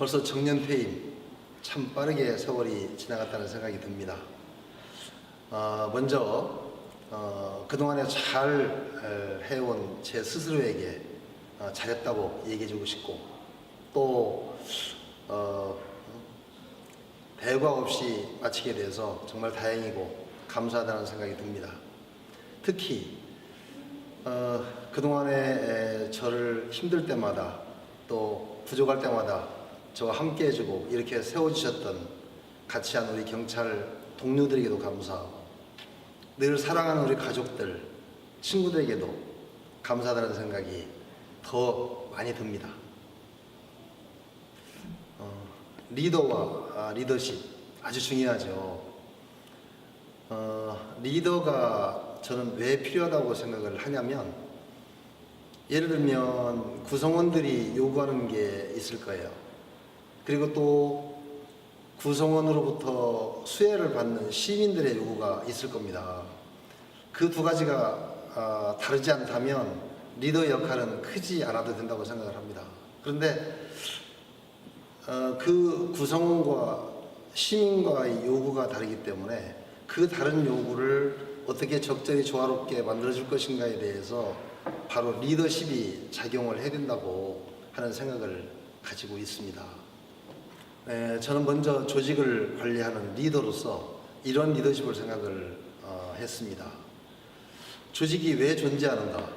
네, 벌써 정년 퇴임. 참 빠르게 세월이 지나갔다는 생각이 듭니다. 어, 먼저 어, 그동안에 잘 에, 해온 제 스스로에게 어, 잘했다고 얘기해주고 싶고 또 어, 대과 없이 마치게 돼서 정말 다행이고 감사하다는 생각이 듭니다. 특히 어, 그동안에 에, 저를 힘들 때마다 또 부족할 때마다 저와 함께 해주고 이렇게 세워주셨던 같이 한 우리 경찰 동료들에게도 감사하고 늘 사랑하는 우리 가족들, 친구들에게도 감사하다는 생각이 더 많이 듭니다. 어, 리더와 아, 리더십 아주 중요하죠. 어, 리더가 저는 왜 필요하다고 생각을 하냐면 예를 들면 구성원들이 요구하는 게 있을 거예요. 그리고 또 구성원으로부터 수혜를 받는 시민들의 요구가 있을 겁니다. 그 두 가지가 아, 다르지 않다면 리더 역할은 크지 않아도 된다고 생각을 합니다. 그런데 어, 그 구성원과 시민과의 요구가 다르기 때문에 그 다른 요구를 어떻게 적절히 조화롭게 만들어줄 것인가에 대해서 바로 리더십이 작용을 해야 된다고 하는 생각을 가지고 있습니다. 에, 저는 먼저 조직을 관리하는 리더로서 이런 리더십을 생각을 어, 했습니다. 조직이 왜 존재하는가?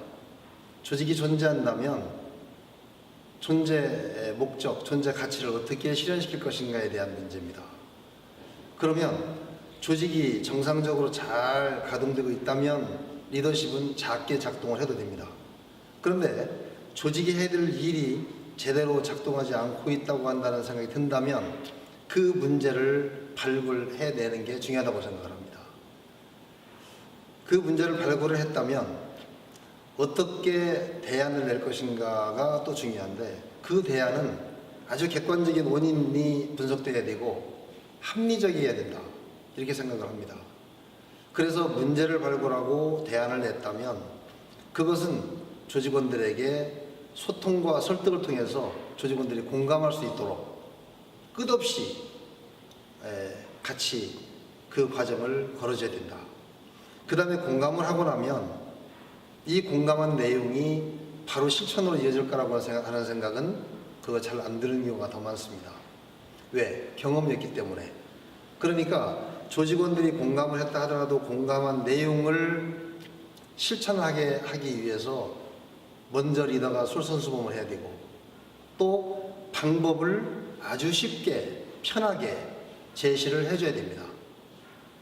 조직이 존재한다면 존재의 목적, 존재 가치를 어떻게 실현시킬 것인가에 대한 문제입니다. 그러면 조직이 정상적으로 잘 가동되고 있다면 리더십은 작게 작동을 해도 됩니다. 그런데 조직이 해야 될 일이 제대로 작동하지 않고 있다고 한다는 생각이 든다면 그 문제를 발굴해내는 게 중요하다고 생각을 합니다. 그 문제를 발굴을 했다면 어떻게 대안을 낼 것인가가 또 중요한데 그 대안은 아주 객관적인 원인이 분석돼야 되고 합리적이어야 된다. 이렇게 생각을 합니다. 그래서 문제를 발굴하고 대안을 냈다면 그것은 조직원들에게 소통과 설득을 통해서 조직원들이 공감할 수 있도록 끝없이 에, 같이 그 과정을 걸어줘야 된다. 그 다음에 공감을 하고 나면 이 공감한 내용이 바로 실천으로 이어질 거라고 생각하는 생각은 그거 잘 안 들은 경우가 더 많습니다. 왜? 경험이 없기 때문에. 그러니까 조직원들이 공감을 했다 하더라도 공감한 내용을 실천하게 하기 위해서 먼저 리더가 솔선수범을 해야 되고 또 방법을 아주 쉽게 편하게 제시를 해줘야 됩니다.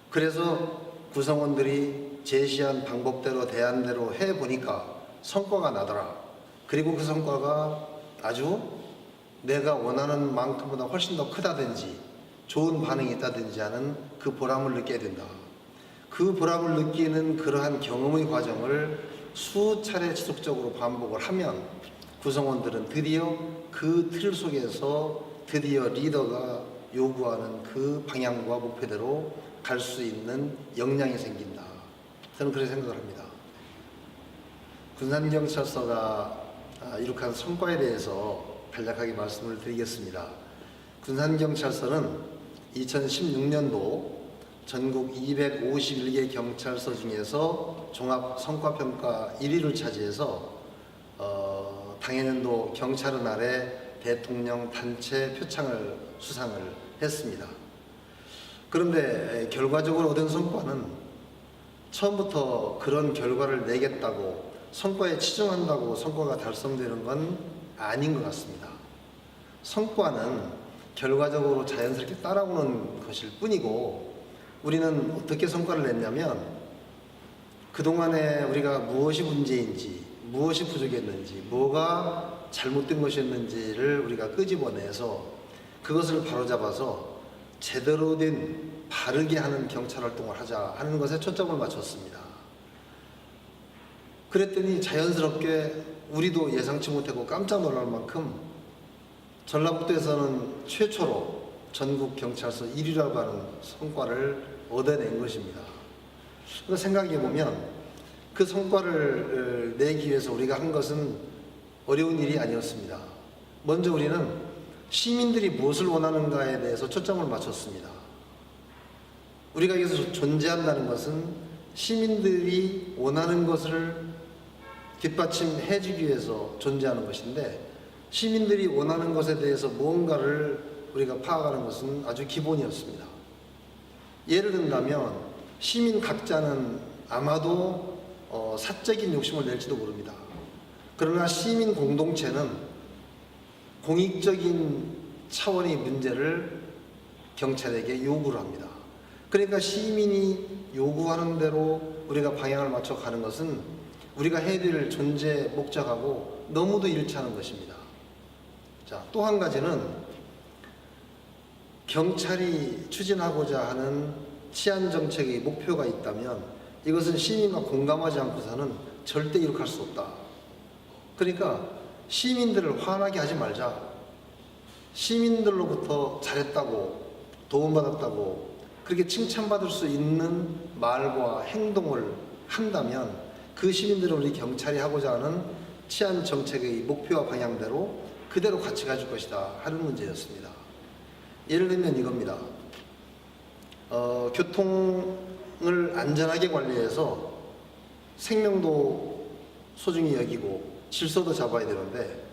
그래서 구성원들이 제시한 방법대로 대안대로 해보니까 성과가 나더라. 그리고 그 성과가 아주 내가 원하는 만큼보다 훨씬 더 크다든지 좋은 반응이 있다든지 하는 그 보람을 느껴야 된다. 그 보람을 느끼는 그러한 경험의 과정을 수차례 지속적으로 반복을 하면 구성원들은 드디어 그 틀 속에서 드디어 리더가 요구하는 그 방향과 목표대로 갈 수 있는 역량이 생긴다. 저는 그렇게 생각을 합니다. 군산경찰서가 아, 이룩한 성과에 대해서 간략하게 말씀을 드리겠습니다. 군산경찰서는 2016년도 전국 251개 경찰서 중에서 종합 성과평가 1위를 차지해서 어, 당해년도 경찰은 아래 대통령 단체 표창을 수상을 했습니다. 그런데 결과적으로 얻은 성과는 처음부터 그런 결과를 내겠다고 성과에 치중한다고 성과가 달성되는 건 아닌 것 같습니다. 성과는 결과적으로 자연스럽게 따라오는 것일 뿐이고 우리는 어떻게 성과를 냈냐면 그동안에 우리가 무엇이 문제인지 무엇이 부족했는지 뭐가 잘못된 것이었는지를 우리가 끄집어내서 그것을 바로잡아서 제대로 된 바르게 하는 경찰 활동을 하자 하는 것에 초점을 맞췄습니다. 그랬더니 자연스럽게 우리도 예상치 못하고 깜짝 놀랄 만큼 전라북도에서는 최초로 전국 경찰서 1위라고 하는 성과를 얻어낸 것입니다. 그 생각해 보면 그 성과를 어, 내기 위해서 우리가 한 것은 어려운 일이 아니었습니다. 먼저 우리는 시민들이 무엇을 원하는가에 대해서 초점을 맞췄습니다. 우리가 여기서 존재한다는 것은 시민들이 원하는 것을 뒷받침해 주기 위해서 존재하는 것인데 시민들이 원하는 것에 대해서 무언가를 우리가 파악하는 것은 아주 기본이었습니다. 예를 든다면 시민 각자는 아마도 어, 사적인 욕심을 낼지도 모릅니다. 그러나 시민 공동체는 공익적인 차원의 문제를 경찰에게 요구를 합니다. 그러니까 시민이 요구하는 대로 우리가 방향을 맞춰 가는 것은 우리가 될 존재 목적하고 너무도 일치하는 것입니다. 자, 또 한 가지는 경찰이 추진하고자 하는 치안 정책의 목표가 있다면 이것은 시민과 공감하지 않고서는 절대 이룩할 수 없다. 그러니까 시민들을 화나게 하지 말자. 시민들로부터 잘했다고 도움받았다고 그렇게 칭찬받을 수 있는 말과 행동을 한다면 그 시민들은 우리 경찰이 하고자 하는 치안 정책의 목표와 방향대로 그대로 같이 가줄 것이다 하는 문제였습니다. 예를 들면 이겁니다. 어, 교통을 안전하게 관리해서 생명도 소중히 여기고 질서도 잡아야 되는데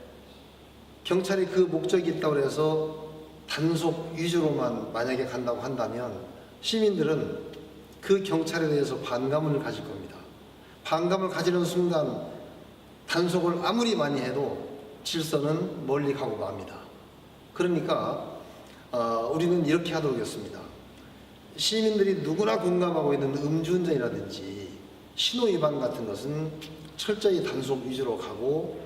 경찰이 그 목적이 있다고 해서 단속 위주로만 만약에 간다고 한다면 시민들은 그 경찰에 대해서 반감을 가질 겁니다. 반감을 가지는 순간 단속을 아무리 많이 해도 질서는 멀리 가고 맙니다. 그러니까 어, 우리는 이렇게 하도록 했습니다. 시민들이 누구나 공감하고 있는 음주운전이라든지 신호위반 같은 것은 철저히 단속 위주로 가고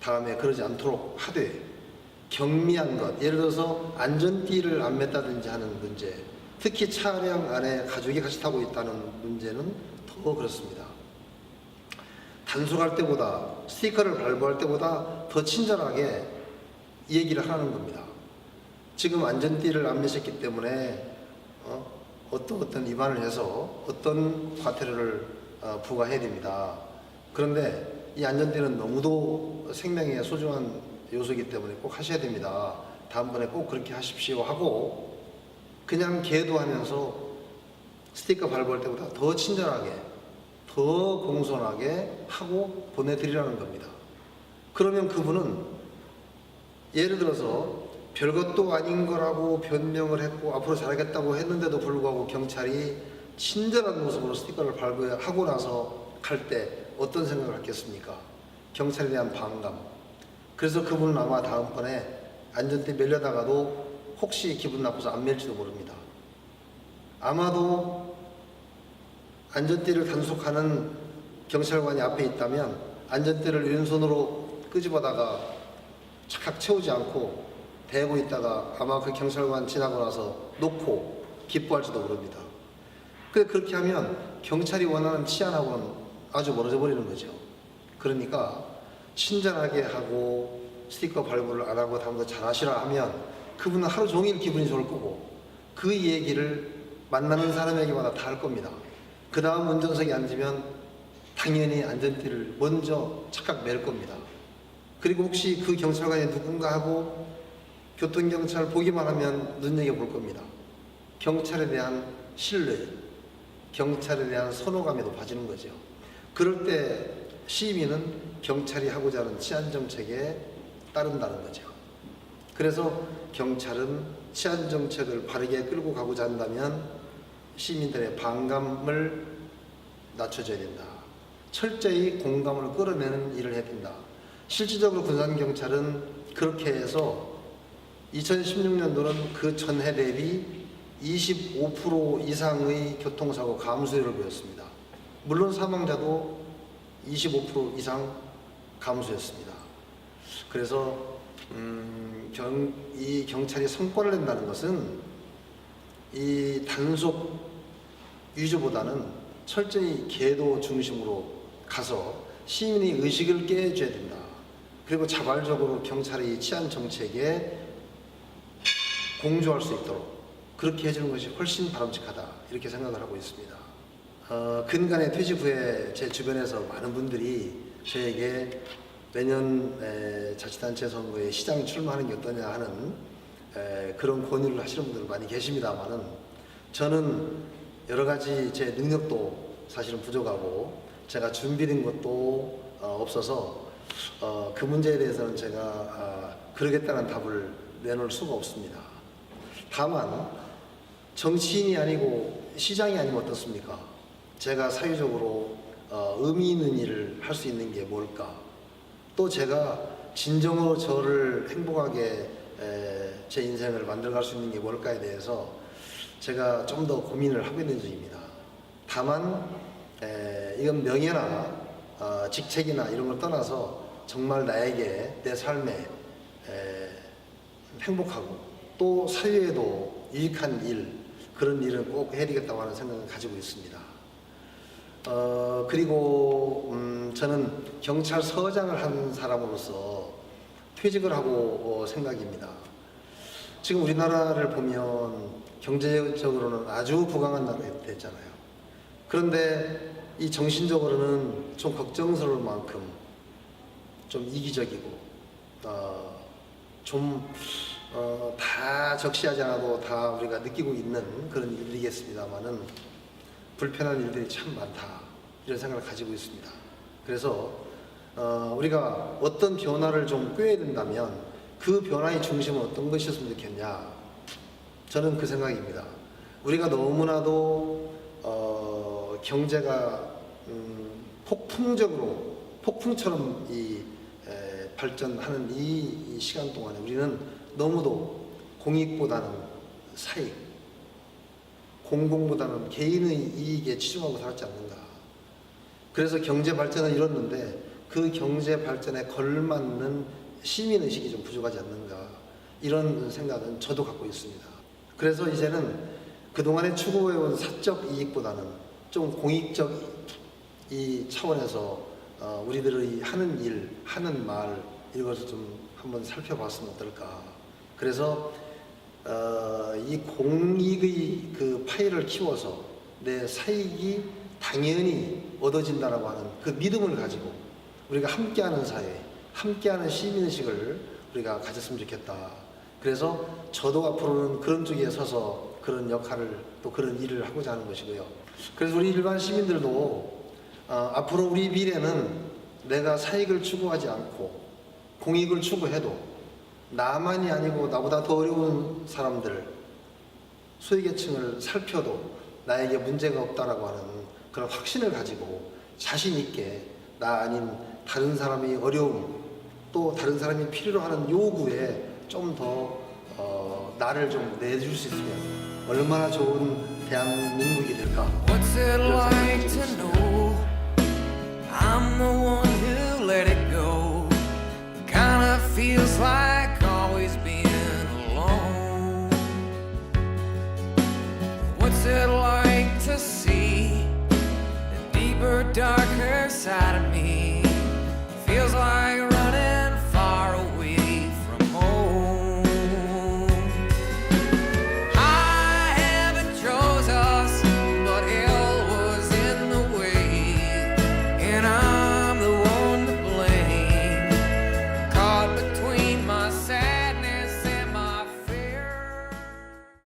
다음에 그러지 않도록 하되 경미한 것 예를 들어서 안전띠를 안 맸다든지 하는 문제 특히 차량 안에 가족이 같이 타고 있다는 문제는 더 그렇습니다. 단속할 때보다 스티커를 발부할 때보다 더 친절하게 얘기를 하는 겁니다. 지금 안전띠를 안 매셨기 때문에 어, 어떤 어떤 위반을 해서 어떤 과태료를 어, 부과해야 됩니다. 그런데 이 안전띠는 너무도 생명에 소중한 요소이기 때문에 꼭 하셔야 됩니다. 다음번에 꼭 그렇게 하십시오 하고 그냥 계도하면서 스티커 발부할 때보다 더 친절하게 더 공손하게 하고 보내드리라는 겁니다. 그러면 그분은 예를 들어서 별것도 아닌 거라고 변명을 했고 앞으로 잘하겠다고 했는데도 불구하고 경찰이 친절한 모습으로 스티커를 발부하고 나서 갈 때 어떤 생각을 했겠습니까? 경찰에 대한 반감. 그래서 그분은 아마 다음번에 안전띠 멜려다가도 혹시 기분 나빠서 안 멜지도 모릅니다. 아마도 안전띠를 단속하는 경찰관이 앞에 있다면 안전띠를 왼손으로 끄집어다가 착각 채우지 않고 대고 있다가 아마 그 경찰관 지나고 나서 놓고 기뻐할지도 모릅니다. 근데 그렇게 하면 경찰이 원하는 치안하고는 아주 멀어져 버리는 거죠. 그러니까 친절하게 하고 스티커 발부를 안 하고 다음부터 잘 하시라 하면 그분은 하루 종일 기분이 좋을 거고 그 얘기를 만나는 사람에게마다 다 할 겁니다. 그 다음 운전석에 앉으면 당연히 안전띠를 먼저 착각 맬 겁니다. 그리고 혹시 그 경찰관이 누군가 하고 교통경찰 보기만 하면 눈여겨볼 겁니다. 경찰에 대한 신뢰, 경찰에 대한 선호감이 높아지는 거죠. 그럴 때 시민은 경찰이 하고자 하는 치안정책에 따른다는 거죠. 그래서 경찰은 치안정책을 바르게 끌고 가고자 한다면 시민들의 반감을 낮춰줘야 된다. 철저히 공감을 끌어내는 일을 해야 된다. 실질적으로 군산경찰은 그렇게 해서 2016년 도는 그 전해 대비 25% 이상의 교통사고 감소율을 보였습니다. 물론 사망자도 25% 이상 감소했습니다. 그래서 음, 경, 이 경찰이 성과를 낸다는 것은 이 단속 위주보다는 철저히 계도 중심으로 가서 시민의 의식을 깨줘야 된다. 그리고 자발적으로 경찰의 치안 정책에 공조할 수 있도록 그렇게 해주는 것이 훨씬 바람직하다 이렇게 생각을 하고 있습니다. 어, 근간에 퇴직 후에 제 주변에서 많은 분들이 저에게 내년 에, 자치단체 선거에 시장 출마하는 게 어떠냐 하는 에, 그런 권유를 하시는 분들 많이 계십니다만은 저는 여러 가지 제 능력도 사실은 부족하고 제가 준비된 것도 어, 없어서 어, 그 문제에 대해서는 제가 아, 그러겠다는 답을 내놓을 수가 없습니다. 다만 정치인이 아니고 시장이 아니면 어떻습니까? 제가 사회적으로 어, 의미 있는 일을 할 수 있는 게 뭘까? 또 제가 진정으로 저를 행복하게 에, 제 인생을 만들어갈 수 있는 게 뭘까에 대해서 제가 좀 더 고민을 하고 있는 중입니다. 다만 에, 이건 명예나 어, 직책이나 이런 걸 떠나서 정말 나에게 내 삶에 에, 행복하고 또 사회에도 유익한 일 그런 일은 꼭 해야 되겠다고 하는 생각을 가지고 있습니다. 어, 그리고 음, 저는 경찰서장을 한 사람으로서 퇴직을 하고 어, 생각입니다. 지금 우리나라를 보면 경제적으로는 아주 부강한 나라가 됐잖아요. 그런데 이 정신적으로는 좀 걱정스러울 만큼 좀 이기적이고 어, 좀 어, 다 적시하지 않아도 다 우리가 느끼고 있는 그런 일이겠습니다만은 불편한 일들이 참 많다 이런 생각을 가지고 있습니다. 그래서 어, 우리가 어떤 변화를 좀 꾀야 된다면 그 변화의 중심은 어떤 것이었으면 좋겠냐 저는 그 생각입니다. 우리가 너무나도 어, 경제가 음, 폭풍적으로 폭풍처럼 이 에, 발전하는 이, 이 시간 동안에 우리는 너무도 공익보다는 사익, 공공보다는 개인의 이익에 치중하고 살았지 않는가. 그래서 경제 발전을 이뤘는데 그 경제 발전에 걸맞는 시민 의식이 좀 부족하지 않는가. 이런 생각은 저도 갖고 있습니다. 그래서 이제는 그동안에 추구해온 사적 이익보다는 좀 공익적 이 차원에서 어, 우리들의 하는 일, 하는 말 이것을 좀 한번 살펴봤으면 어떨까. 그래서 어, 이 공익의 그 파일을 키워서 내 사익이 당연히 얻어진다라고 하는 그 믿음을 가지고 우리가 함께하는 사회, 함께하는 시민의식을 우리가 가졌으면 좋겠다. 그래서 저도 앞으로는 그런 쪽에 서서 그런 역할을 또 그런 일을 하고자 하는 것이고요. 그래서 우리 일반 시민들도 어, 앞으로 우리 미래는 내가 사익을 추구하지 않고 공익을 추구해도 나만이 아니고 나보다 더 어려운 사람들, 소외계층을 살펴도 나에게 문제가 없다라고 하는 그런 확신을 가지고 자신 있게 나 아닌 다른 사람이 어려움 또 다른 사람이 필요로 하는 요구에 좀더 어, 나를 좀 내줄 수 있으면 얼마나 좋은 대한민국이 될까. What's it like to know I'm the one who let it go? Kinda feels like